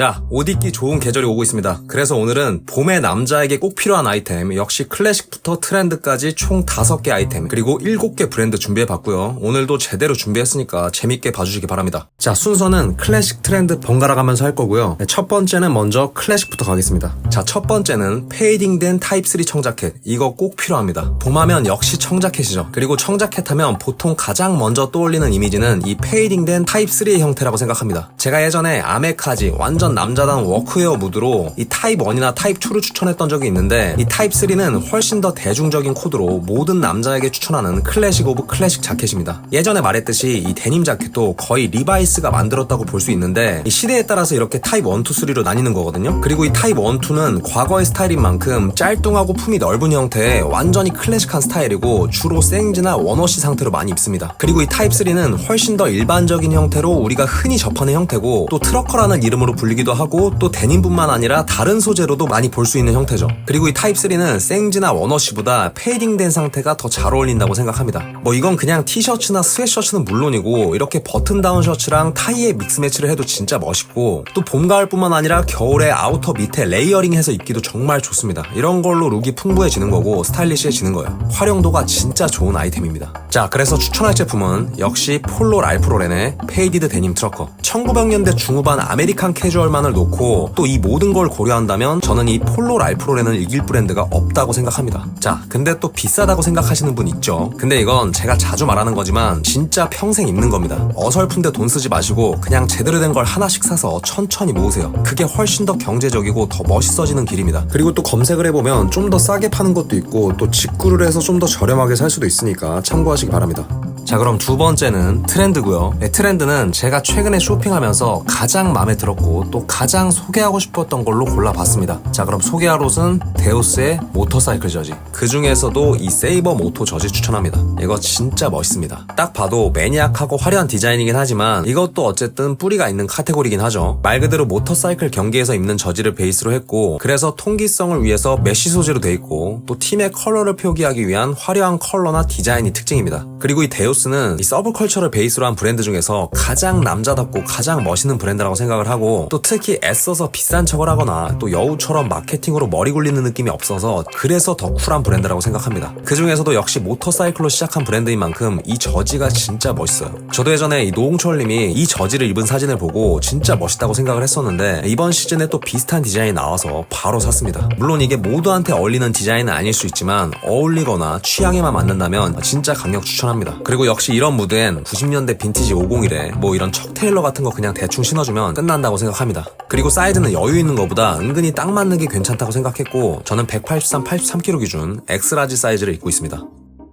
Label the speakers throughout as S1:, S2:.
S1: 자, 옷 입기 좋은 계절이 오고 있습니다. 그래서 오늘은 봄의 남자에게 꼭 필요한 아이템, 역시 클래식부터 트렌드까지 총 5개 아이템, 그리고 7개 브랜드 준비해봤고요. 오늘도 제대로 준비했으니까 재밌게 봐주시기 바랍니다. 자, 순서는 클래식 트렌드 번갈아 가면서 할 거고요. 네, 첫 번째는 먼저 클래식부터 가겠습니다. 자, 첫 번째는 페이딩된 타입3 청자켓. 이거 꼭 필요합니다. 봄하면 역시 청자켓이죠. 그리고 청자켓 하면 보통 가장 먼저 떠올리는 이미지는 이 페이딩된 타입3의 형태라고 생각합니다. 제가 예전에 아메카지 완전 남자다운 워크웨어 무드로 이 타입 1이나 타입 2를 추천했던 적이 있는데 이 타입 3는 훨씬 더 대중적인 코드로 모든 남자에게 추천하는 클래식 오브 클래식 자켓입니다. 예전에 말했듯이 이 데님 자켓도 거의 리바이스가 만들었다고 볼 수 있는데 이 시대에 따라서 이렇게 타입 1, 2, 3로 나뉘는 거거든요. 그리고 이 타입 1, 2는 과거의 스타일인 만큼 짤뚱하고 품이 넓은 형태의 완전히 클래식한 스타일이고 주로 생지나 원워시 상태로 많이 입습니다. 그리고 이 타입 3는 훨씬 더 일반적인 형태로 우리가 흔히 접하는 형태고 또 트러커라는 이름으로 불리기 도 하고 또 데님뿐만 아니라 다른 소재로도 많이 볼 수 있는 형태죠. 그리고 이 타입 3는 생지나 원워시보다 페이딩된 상태가 더 잘 어울린다고 생각합니다. 뭐 이건 그냥 티셔츠나 스웨셔츠는 물론이고 이렇게 버튼 다운 셔츠랑 타이에 믹스 매치를 해도 진짜 멋있고 또 봄 가을뿐만 아니라 겨울에 아우터 밑에 레이어링해서 입기도 정말 좋습니다. 이런 걸로 룩이 풍부해지는 거고 스타일리시해지는 거예요. 활용도가 진짜 좋은 아이템입니다. 자, 그래서 추천할 제품은 역시 폴로 랄프로렌의 페이디드 데님 트러커. 1900년대 중후반 아메리칸 캐주얼 만을 놓고 또 이 모든 걸 고려한다면 저는 이 폴로 랄프로렌을 이길 브랜드가 없다고 생각합니다. 자, 근데 또 비싸다고 생각하시는 분 있죠. 근데 이건 제가 자주 말하는 거지만 진짜 평생 입는 겁니다. 어설픈데 돈 쓰지 마시고 그냥 제대로 된 걸 하나씩 사서 천천히 모으세요. 그게 훨씬 더 경제적이고 더 멋있어지는 길입니다. 그리고 또 검색을 해보면 좀 더 싸게 파는 것도 있고 또 직구를 해서 좀 더 저렴하게 살 수도 있으니까 참고하시기 바랍니다. 자 그럼 두 번째는 트렌드고요. 네, 트렌드는 제가 최근에 쇼핑하면서 가장 마음에 들었고 또 가장 소개하고 싶었던 걸로 골라봤습니다. 자 그럼 소개할 옷은 데우스의 모터사이클 저지. 그 중에서도 이 세이버 모토 저지 추천합니다. 이거 진짜 멋있습니다. 딱 봐도 매니악하고 화려한 디자인이긴 하지만 이것도 어쨌든 뿌리가 있는 카테고리긴 하죠. 말 그대로 모터사이클 경기에서 입는 저지를 베이스로 했고 그래서 통기성을 위해서 메쉬 소재로 돼 있고 또 팀의 컬러를 표기하기 위한 화려한 컬러나 디자인이 특징입니다. 그리고 이 데 우스는 이 서브컬처를 베이스로 한 브랜드 중에서 가장 남자답고 가장 멋있는 브랜드라고 생각을 하고 또 특히 애써서 비싼 척을 하거나 또 여우처럼 마케팅으로 머리 굴리는 느낌이 없어서 그래서 더 쿨한 브랜드라고 생각합니다. 그 중에서도 역시 모터사이클로 시작한 브랜드인 만큼 이 저지가 진짜 멋있어요. 저도 예전에 이 노홍철님이 이 저지를 입은 사진을 보고 진짜 멋있다고 생각을 했었는데 이번 시즌에 또 비슷한 디자인이 나와서 바로 샀습니다. 물론 이게 모두한테 어울리는 디자인은 아닐 수 있지만 어울리거나 취향에만 맞는다면 진짜 강력 추천합니다. 그리고 역시 이런 무드엔 90년대 빈티지 501에 뭐 이런 척 테일러 같은 거 그냥 대충 신어주면 끝난다고 생각합니다. 그리고 사이즈는 여유 있는 것보다 은근히 딱 맞는 게 괜찮다고 생각했고 저는 183, 83kg 기준 엑스라지 사이즈를 입고 있습니다.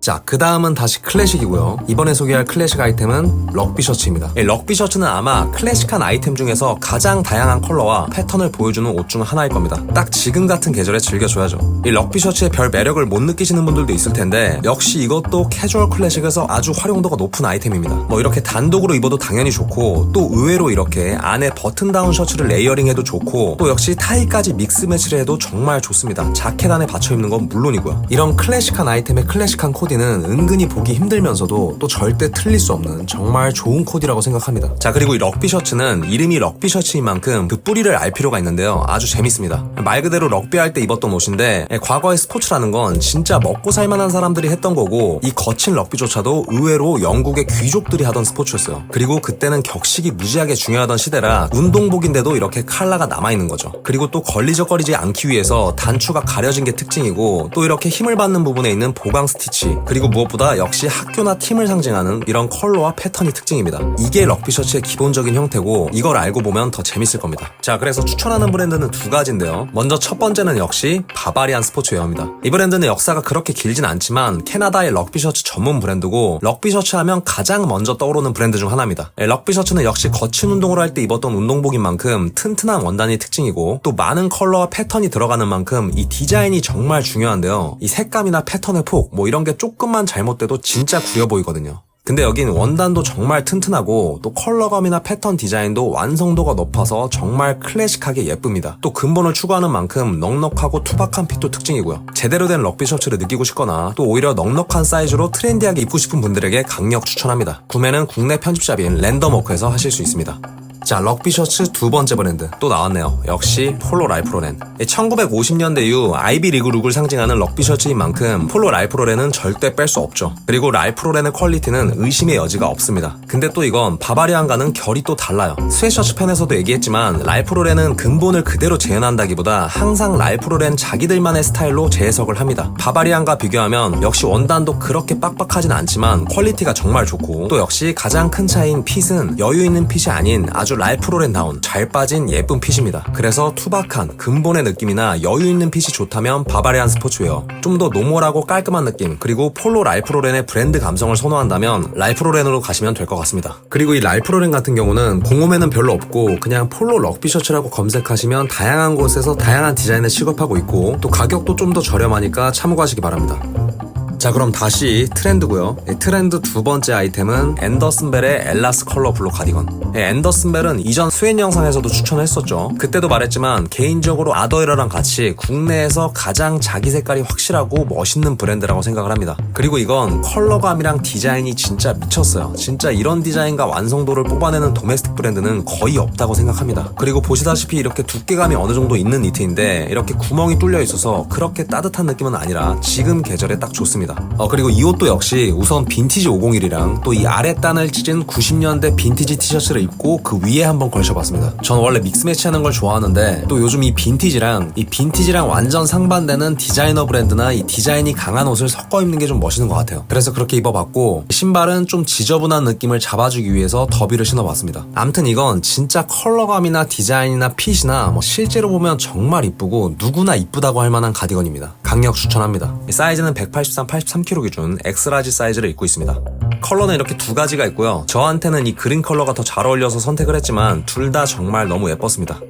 S1: 자, 그 다음은 다시 클래식이고요. 이번에 소개할 클래식 아이템은 럭비 셔츠입니다. 이 럭비 셔츠는 아마 클래식한 아이템 중에서 가장 다양한 컬러와 패턴을 보여주는 옷 중 하나일 겁니다. 딱 지금 같은 계절에 즐겨줘야죠. 이 럭비 셔츠의 별 매력을 못 느끼시는 분들도 있을 텐데 역시 이것도 캐주얼 클래식에서 아주 활용도가 높은 아이템입니다. 뭐 이렇게 단독으로 입어도 당연히 좋고 또 의외로 이렇게 안에 버튼 다운 셔츠를 레이어링해도 좋고 또 역시 타이까지 믹스 매치를 해도 정말 좋습니다. 자켓 안에 받쳐 입는 건 물론이고요. 이런 클래식한 아이템의 클래식한 코디 는 은근히 보기 힘들면서도 또 절대 틀릴 수 없는 정말 좋은 코디라고 생각합니다. 자 그리고 이 럭비 셔츠는 이름이 럭비 셔츠인 만큼 그 뿌리를 알 필요가 있는데요. 아주 재밌습니다. 말 그대로 럭비 할 때 입었던 옷인데 예, 과거의 스포츠라는 건 진짜 먹고 살만한 사람들이 했던 거고 이 거친 럭비조차도 의외로 영국의 귀족들이 하던 스포츠였어요. 그리고 그때는 격식이 무지하게 중요하던 시대라 운동복인데도 이렇게 칼라가 남아있는 거죠. 그리고 또 걸리적거리지 않기 위해서 단추가 가려진 게 특징이고 또 이렇게 힘을 받는 부분에 있는 보강 스티치 그리고 무엇보다 역시 학교나 팀을 상징하는 이런 컬러와 패턴이 특징입니다. 이게 럭비 셔츠의 기본적인 형태고 이걸 알고 보면 더 재밌을 겁니다. 자 그래서 추천하는 브랜드는 두 가지인데요. 먼저 첫 번째는 역시 바바리안 스포츠웨어입니다. 이 브랜드는 역사가 그렇게 길진 않지만 캐나다의 럭비 셔츠 전문 브랜드고 럭비 셔츠 하면 가장 먼저 떠오르는 브랜드 중 하나입니다. 예, 럭비 셔츠는 역시 거친 운동을 할 때 입었던 운동복인 만큼 튼튼한 원단이 특징이고 또 많은 컬러와 패턴이 들어가는 만큼 이 디자인이 정말 중요한데요. 이 색감이나 패턴의 폭 뭐 이런 게 조금만 잘못돼도 진짜 구려 보이거든요. 근데 여긴 원단도 정말 튼튼하고 또 컬러감이나 패턴 디자인도 완성도가 높아서 정말 클래식하게 예쁩니다. 또 근본을 추구하는 만큼 넉넉하고 투박한 핏도 특징이고요. 제대로 된 럭비 셔츠를 느끼고 싶거나 또 오히려 넉넉한 사이즈로 트렌디하게 입고 싶은 분들에게 강력 추천합니다. 구매는 국내 편집샵인 랜덤워크에서 하실 수 있습니다. 자, 럭비 셔츠 두 번째 브랜드 또 나왔네요. 역시 폴로 라이프로렌. 1950년대 이후 아이비 리그 룩을 상징하는 럭비 셔츠인 만큼 폴로 라이프로렌은 절대 뺄 수 없죠. 그리고 라이프로렌의 퀄리티는 의심의 여지가 없습니다. 근데 또 이건 바바리안과는 결이 또 달라요. 스웨셔츠 팬에서도 얘기했지만 라이프로렌은 근본을 그대로 재현한다기보다 항상 라이프로렌 자기들만의 스타일로 재해석을 합니다. 바바리안과 비교하면 역시 원단도 그렇게 빡빡하진 않지만 퀄리티가 정말 좋고 또 역시 가장 큰 차이인 핏은 여유 있는 핏이 아닌 아주 라이프로렌 다운 잘 빠진 예쁜 핏입니다. 그래서 투박한 근본의 느낌이나 여유 있는 핏이 좋다면 바바리안 스포츠웨어 좀 더 노멀하고 깔끔한 느낌 그리고 폴로 라이프로렌의 브랜드 감성을 선호한다면 라이프로렌으로 가시면 될 것 같습니다. 그리고 이 라이프로렌 같은 경우는 공홈에는 별로 없고 그냥 폴로 럭비 셔츠라고 검색하시면 다양한 곳에서 다양한 디자인을 취급하고 있고 또 가격도 좀 더 저렴하니까 참고하시기 바랍니다. 자 그럼 다시 트렌드고요. 이 트렌드 두 번째 아이템은 앤더슨벨의 엘라스 컬러 블루 카디건. 이 앤더슨벨은 이전 스웨인 영상에서도 추천했었죠. 그때도 말했지만 개인적으로 아더이러랑 같이 국내에서 가장 자기 색깔이 확실하고 멋있는 브랜드라고 생각을 합니다. 그리고 이건 컬러감이랑 디자인이 진짜 미쳤어요. 진짜 이런 디자인과 완성도를 뽑아내는 도메스틱 브랜드는 거의 없다고 생각합니다. 그리고 보시다시피 이렇게 두께감이 어느 정도 있는 니트인데 이렇게 구멍이 뚫려 있어서 그렇게 따뜻한 느낌은 아니라 지금 계절에 딱 좋습니다 어, 그리고 이 옷도 역시 우선 빈티지 501이랑 또 이 아래 단을 찢은 90년대 빈티지 티셔츠를 입고 그 위에 한번 걸쳐봤습니다. 전 원래 믹스매치 하는 걸 좋아하는데 또 요즘 이 빈티지랑 이 빈티지랑 완전 상반되는 디자이너 브랜드나 이 디자인이 강한 옷을 섞어 입는 게 좀 멋있는 것 같아요. 그래서 그렇게 입어봤고 신발은 좀 지저분한 느낌을 잡아주기 위해서 더비를 신어봤습니다. 암튼 이건 진짜 컬러감이나 디자인이나 핏이나 뭐 실제로 보면 정말 이쁘고 누구나 이쁘다고 할 만한 가디건입니다. 강력 추천합니다. 이 사이즈는 183, 83kg 기준 엑스라지 사이즈를 입고 있습니다. 컬러는 이렇게 두 가지가 있고요. 저한테는 이 그린 컬러가 더 잘 어울려서 선택을 했지만 둘 다 정말 너무 예뻤습니다.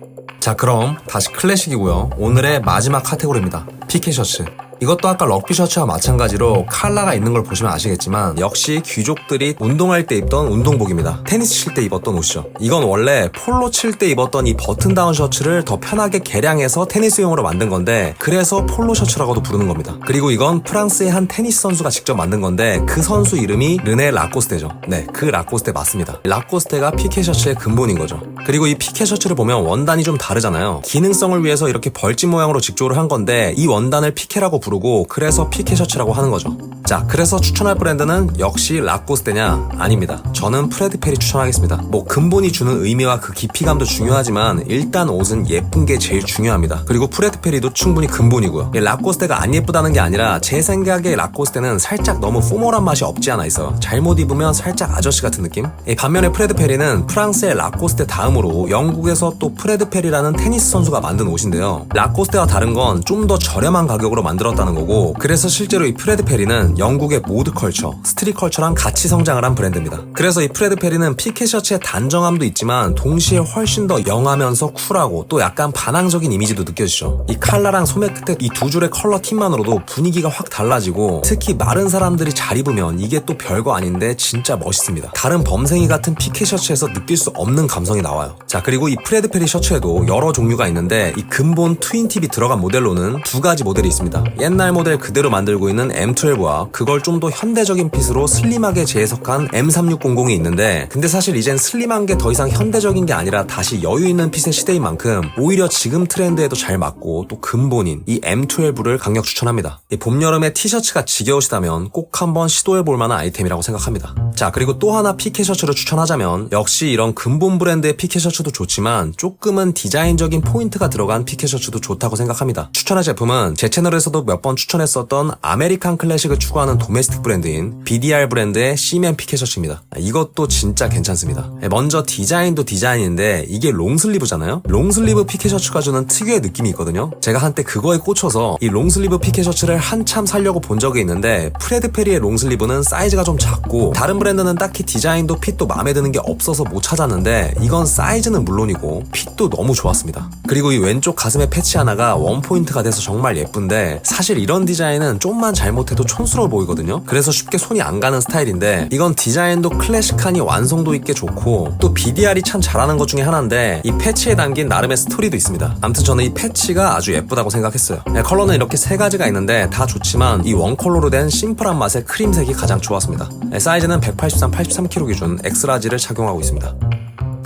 S1: 자 그럼 다시 클래식이고요. 오늘의 마지막 카테고리입니다. 피케 셔츠. 이것도 아까 럭비 셔츠와 마찬가지로 칼라가 있는 걸 보시면 아시겠지만 역시 귀족들이 운동할 때 입던 운동복입니다. 테니스 칠 때 입었던 옷이죠. 이건 원래 폴로 칠 때 입었던 이 버튼 다운 셔츠를 더 편하게 개량해서 테니스용으로 만든 건데 그래서 폴로 셔츠라고도 부르는 겁니다. 그리고 이건 프랑스의 한 테니스 선수가 직접 만든 건데 그 선수 이름이 르네 라코스테죠. 네, 그 라코스테 맞습니다. 라코스테가 피케 셔츠의 근본인 거죠. 그리고 이 피케 셔츠를 보면 원단이 좀 다르잖아요. 기능성을 위해서 이렇게 벌집 모양으로 직조를 한 건데 이 원단을 피케라고 부르고 그래서 피케 셔츠라고 하는 거죠. 자, 그래서 추천할 브랜드는 역시 라코스테냐? 아닙니다. 저는 프레드 페리 추천하겠습니다. 뭐 근본이 주는 의미와 그 깊이감도 중요하지만 일단 옷은 예쁜 게 제일 중요합니다. 그리고 프레드 페리도 충분히 근본이고요. 이 라코스테가 안 예쁘다는 게 아니라 제 생각에 라코스테는 살짝 너무 포멀한 맛이 없지 않아 있어요. 잘못 입으면 살짝 아저씨 같은 느낌? 이 반면에 프레드 페리는 프랑스의 라코스테 다음으로 영국에서 또 프레드 페리라는 테니스 선수가 만든 옷인데요. 라코스테와 다른 건 좀 더 저렴한 가격으로 만들었 다는 거고 그래서 실제로 이 프레드 페리는 영국의 모드 컬처, 스트릿 컬처랑 같이 성장을 한 브랜드입니다. 그래서 이 프레드 페리는 피케 셔츠의 단정함도 있지만 동시에 훨씬 더 영하면서 쿨하고 또 약간 반항적인 이미지도 느껴지죠. 이 칼라랑 소매 끝에 이 두 줄의 컬러 팀만으로도 분위기가 확 달라지고 특히 마른 사람들이 잘 입으면 이게 또 별거 아닌데 진짜 멋있습니다. 다른 범생이 같은 피케 셔츠에서 느낄 수 없는 감성이 나와요. 자 그리고 이 프레드 페리 셔츠에도 여러 종류가 있는데 이 근본 트윈 팁이 들어간 모델로는 두 가지 모델이 있습니다. 옛날 모델 그대로 만들고 있는 M12와 그걸 좀 더 현대적인 핏으로 슬림하게 재해석한 M3600이 있는데 근데 사실 이젠 슬림한 게 더 이상 현대적인 게 아니라 다시 여유 있는 핏의 시대인 만큼 오히려 지금 트렌드에도 잘 맞고 또 근본인 이 M12를 강력 추천합니다. 이 봄, 여름에 티셔츠가 지겨우시다면 꼭 한번 시도해볼 만한 아이템이라고 생각합니다. 자 그리고 또 하나 피케 셔츠를 추천하자면 역시 이런 근본 브랜드의 피케 셔츠도 좋지만 조금은 디자인적인 포인트가 들어간 피케 셔츠도 좋다고 생각합니다. 추천할 제품은 제 채널에서도 몇번 추천했었던 아메리칸 클래식을 추구하는 도메스틱 브랜드인 BDR 브랜드의 시맨 피케 셔츠입니다. 이것도 진짜 괜찮습니다. 먼저 디자인도 디자인인데 이게 롱슬리브잖아요? 롱슬리브 피케 셔츠가 주는 특유의 느낌이 있거든요. 제가 한때 그거에 꽂혀서 이 롱슬리브 피케 셔츠를 한참 살려고 본 적이 있는데 프레드 페리의 롱슬리브는 사이즈가 좀 작고 다른 브랜드는 딱히 디자인도 핏도 마음에 드는 게 없어서 못 찾았는데 이건 사이즈는 물론이고 핏도 너무 좋았습니다. 그리고 이 왼쪽 가슴에 패치 하나가 원포인트가 돼서 정말 예쁜데 사실 이런 디자인은 좀만 잘못해도 촌스러워 보이거든요. 그래서 쉽게 손이 안 가는 스타일인데 이건 디자인도 클래식하니 완성도 있게 좋고 또 BDR이 참 잘하는 것 중에 하나인데 이 패치에 담긴 나름의 스토리도 있습니다. 아무튼 저는 이 패치가 아주 예쁘다고 생각했어요. 네, 컬러는 이렇게 세 가지가 있는데 다 좋지만 이 원컬러로 된 심플한 맛의 크림색이 가장 좋았습니다. 네, 사이즈는 183, 83kg 기준 엑스라지를 착용하고 있습니다.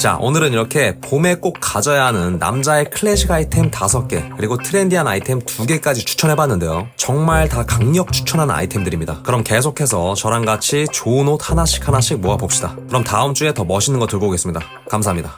S1: 자, 오늘은 이렇게 봄에 꼭 가져야 하는 남자의 클래식 아이템 5개, 그리고 트렌디한 아이템 2개까지 추천해봤는데요. 정말 다 강력 추천하는 아이템들입니다. 그럼 계속해서 저랑 같이 좋은 옷 하나씩 하나씩 모아봅시다. 그럼 다음 주에 더 멋있는 거 들고 오겠습니다. 감사합니다.